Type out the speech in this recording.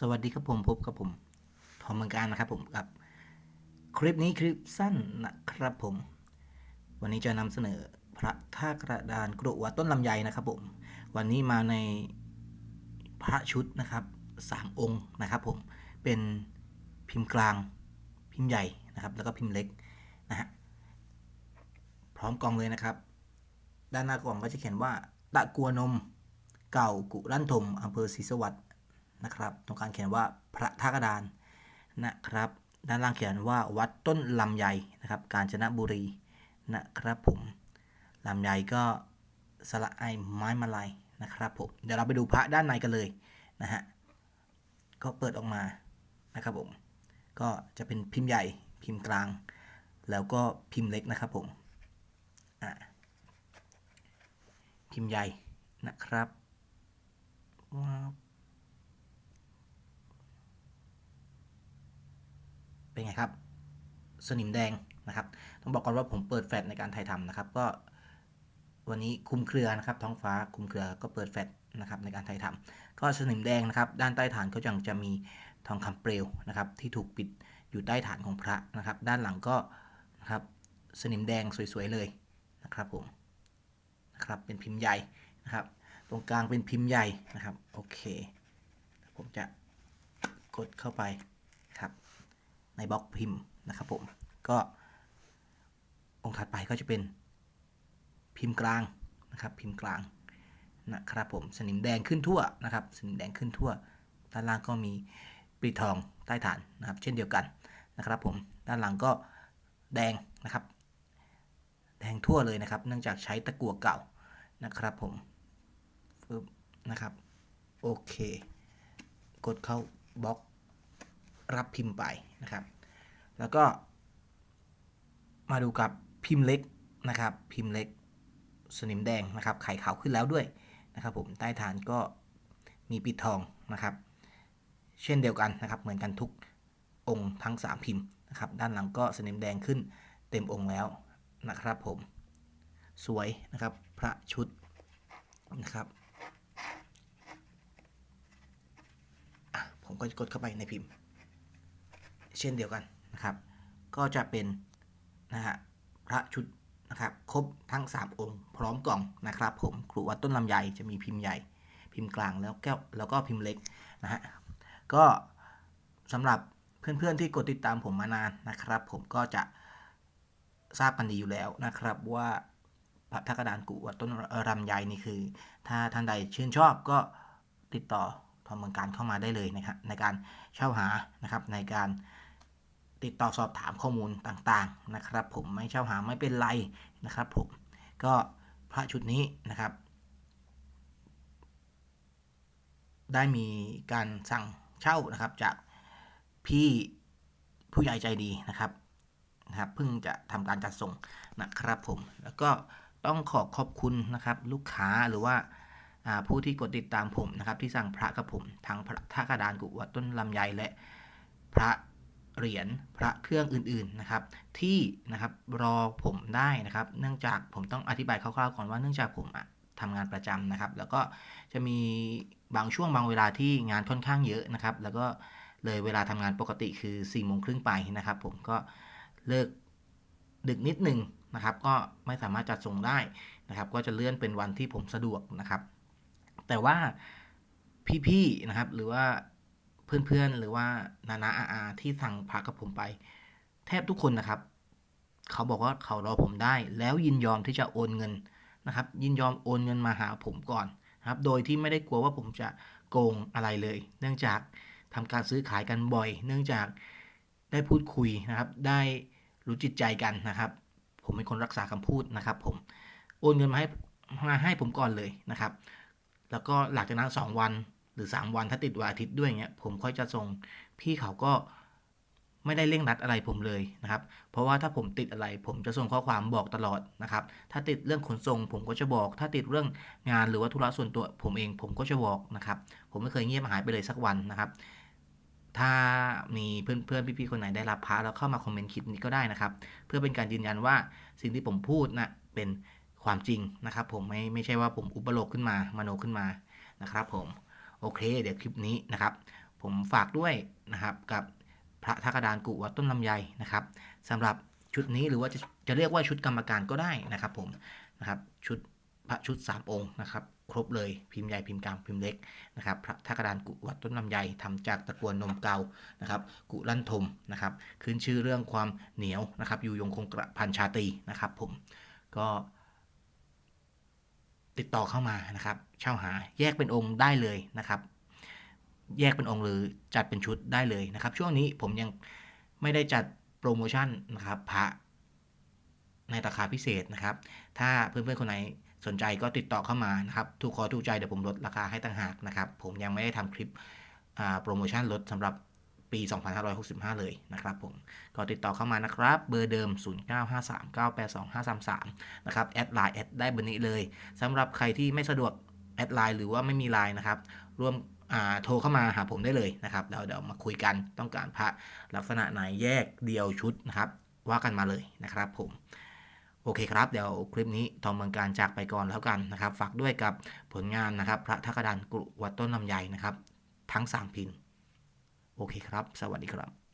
สวัสดีครับผมพบกับผมทอมเมืองการนะครับผมกับคลิปนี้คลิปสั้นนะครับผม วันนี้จะนำเสนอพระท่ากระดานกรุวัดต้นลำไยนะครับผม วันนี้มาในพระชุดนะครับสามองค์นะครับผมเป็นพิมพ์กลางพิมพ์ใหญ่นะครับ แล้วก็พิมพ์เล็กนะฮะพร้อมกล่องเลยนะครับ ด้านหน้ากล่องก็จะเขียนว่าตะกัวนม เก่ากุลั่นทมอำเภอศรีสวัสดิ์ นะครับ ตรงกลางเขียนว่าพระท่ากระดานนะครับ ด้านล่างเขียนว่าวัดต้นลำไยนะครับ กาญจนบุรีนะครับผมลำไยก็สละไอไม้มาลัยนะครับผมเดี๋ยวเราไปดูพระด้านในกันเลยนะฮะก็เปิดออกมานะครับผมก็จะเป็นพิมพ์ใหญ่พิมพ์กลาง แล้วก็พิมพ์เล็กนะครับผมอะพิมพ์ใหญ่นะครับว้าว เป็นไงครับ สนิมแดงนะครับ ต้องบอกก่อนว่าผมเปิดแฟลชในการถ่ายทำนะครับ ก็วันนี้คุมเครือนะครับ ท้องฟ้าคุมเครือก็เปิดแฟลชนะครับในการถ่ายทำก็สนิมแดงนะครับ ด้านใต้ฐานก็ยังจะมีทองคำเปลวนะครับ ที่ถูกปิดอยู่ใต้ฐานของพระนะครับ ด้านหลังก็นะครับสนิมแดงสวยๆเลยนะครับผมนะครับเป็นพิมพ์ใหญ่นะครับ ตรงกลางเป็นพิมพ์ใหญ่นะครับ โอเค ผมจะกดเข้าไป ในบล็อกพิมพ์นะครับผมก็องค์ถัดไปก็จะเป็นพิมพ์กลางนะครับพิมพ์กลางนะครับผมสนิมแดงขึ้นทั่วนะครับสนิมแดงขึ้นทั่ว ด้านล่างก็มีปีทองใต้ฐานนะครับเช่นเดียวกันนะครับผมด้านหลังก็แดงนะครับ แดงทั่วเลยนะครับ เนื่องจากใช้ตะกั่วเก่านะครับผมฟึบนะครับโอเค กดเข้าบล็อกรับพิมพ์ไป นะครับ แล้วก็ มาดูกับพิมพ์เล็กนะครับ พิมพ์เล็กสนิมแดงนะครับไข่ขาวขึ้นแล้วด้วยนะครับ ผมใต้ฐานก็มีปิดทองนะครับ เช่นเดียวกันนะครับ เหมือนกันทุกองค์ทั้ง 3 พิมพ์นะครับ ด้านหลังก็สนิมแดงขึ้นเต็มองค์แล้วนะครับผมสวยนะครับพระชุดนะครับอะผมก็จะกดเข้าไปในพิมพ์ เช่นเดียวกันนะครับ ก็จะเป็นนะฮะพระชุดนะครับครบทั้ง 3 องค์ พร้อมกล่องนะครับ ผมครูวัดต้นลำไยจะมีพิมพ์ใหญ่ พิมพ์กลางแล้วแก้วแล้วก็พิมพ์เล็กนะฮะก็สำหรับเพื่อนๆที่กดติดตามผมมานานนะครับ ผมก็จะทราบกันดีอยู่แล้วนะครับว่าพระทักระดานกุวัดต้นลำไยนี่คือ ถ้าท่านใดชื่นชอบก็ติดต่อทอมเมืองการเข้ามาได้เลยนะครับในการเช่าหานะครับในการ ติดต่อสอบถามข้อมูลต่างๆนะครับ ผมไม่เช่าหาไม่เป็นไรนะครับผมก็พระชุดนี้นะครับ ได้มีการสั่งเช่านะครับจากพี่ผู้ใหญ่ใจดีนะครับนะครับเพิ่งจะทำการจัดส่งนะครับผมแล้วก็ต้องขอขอบคุณนะครับลูกค้าหรือว่าผู้ที่กดติดตามผมนะครับที่สั่งพระกับผมทั้งพระท่ากระดานกุวัดต้นลำไยและพระ เหรียญพระเครื่องอื่นๆนะครับที่นะครับรอผมได้นะครับ เนื่องจากผมต้องอธิบายคร่าวๆก่อนว่าเนื่องจากผมอะทำงานประจำนะครับ แล้วก็จะมีบางช่วงบางเวลาที่งานค่อนข้างเยอะนะครับ แล้วก็เลยเวลาทำงานปกติคือ4ี่โมงครึ่งไปนะครับ ผมก็เลิกดึกนิดนึงนะครับ ก็ไม่สามารถจัดส่งได้นะครับ ก็จะเลื่อนเป็นวันที่ผมสะดวกนะครับ แต่ว่าพี่ๆนะครับ หรือว่า เพื่อนๆ หรือว่านานาอาอาที่สั่งพระกับผมไป แทบทุกคนนะครับ เขาบอกว่าเขารอผมได้ แล้วยินยอมที่จะโอนเงินนะครับ ยินยอมโอนเงินมาหาผมก่อนนะครับ โดยที่ไม่ได้กลัวว่าผมจะโกงอะไรเลย เนื่องจากทำการซื้อขายกันบ่อย เนื่องจากได้พูดคุยนะครับ ได้รู้จิตใจกันนะครับ ผมเป็นคนรักษาคำพูดนะครับ ผมโอนเงินมาให้มาให้ผมก่อนเลยนะครับ แล้วก็หลังจากนั้น2วัน หรือ 3 วันถ้าติดวันอาทิตย์ด้วยเงี้ยผมค่อยจะส่งพี่เขาก็ไม่ได้เร่งรัดอะไรผมเลยนะครับ เพราะว่าถ้าผมติดอะไร ผมจะส่งข้อความบอกตลอดนะครับ ถ้าติดเรื่องขนส่ง ผมก็จะบอก ถ้าติดเรื่องงานหรือว่าธุระส่วนตัว ผมเองผมก็จะบอกนะครับ ผมไม่เคยเงียบหายไปเลยสักวันนะครับ ถ้ามีเพื่อนๆพี่ๆคนไหนได้รับพระแล้วเข้ามาคอมเมนต์คลิปนี้ก็ได้นะครับ เพื่อเป็นการยืนยันว่าสิ่งที่ผมพูดนะเป็นความจริงนะครับ ผมไม่ไม่ใช่ว่าผมอุปโลกขึ้นมามโนขึ้นมานะครับ ผม โอเค เดี๋ยวคลิปนี้นะครับ ผมฝากด้วยนะครับกับพระทักดานกุวัดต้นลำไยนะครับสำหรับชุดนี้หรือว่าจะจะเรียกว่าชุดกรรมการก็ได้นะครับผมนะครับชุดพระชุด 3 องค์นะครับ ครบเลยพิมพ์ใหญ่พิมพ์กลางพิมพ์เล็กนะครับพระทักดานกุวัดต้นลำไยทำจากตะกวนนมเกานะครับ กุลั่นทมนะครับขึ้นชื่อเรื่องความเหนียวนะครับอยู่ยงคงกระพันชาตีนะครับผมก็ ติดต่อเข้ามานะครับเช่าหาแยกเป็นองค์ได้เลยนะครับ แยกเป็นองค์หรือจัดเป็นชุดได้เลยนะครับ ช่วงนี้ผมยังไม่ได้จัดโปรโมชั่นนะครับพระในราคาพิเศษนะครับ ถ้าเพื่อนๆคนไหนสนใจก็ติดต่อเข้ามานะครับถูกคอถูกใจเดี๋ยวผมลดราคาให้ต่างหากนะครับ ผมยังไม่ได้ทำคลิปโปรโมชั่นลดสำหรับ ปี 2565 เลยนะครับผมก็ติดต่อเข้ามานะครับ เบอร์เดิม 0953982533 นะครับ แอดไลน์แอดได้เบอร์นี้เลยสำหรับใครที่ไม่สะดวกแอดไลน์หรือว่าไม่มีไลน์นะครับร่วมโทรเข้ามาหาผมได้เลยนะครับเดี๋ยวเดี๋ยวมาคุยกันต้องการพระลักษณะไหนแยกเดียวชุดนะครับ ว่ากันมาเลยนะครับผมโอเคครับ เดี๋ยวคลิปนี้ทองเมืองการจากไปก่อนแล้วกันนะครับ ฝากด้วยกับผลงานนะครับ พระทักดานกรุวัดต้นลำไยนะครับ ทั้ง 3 พิมพ์ โอเคครับ สวัสดีครับ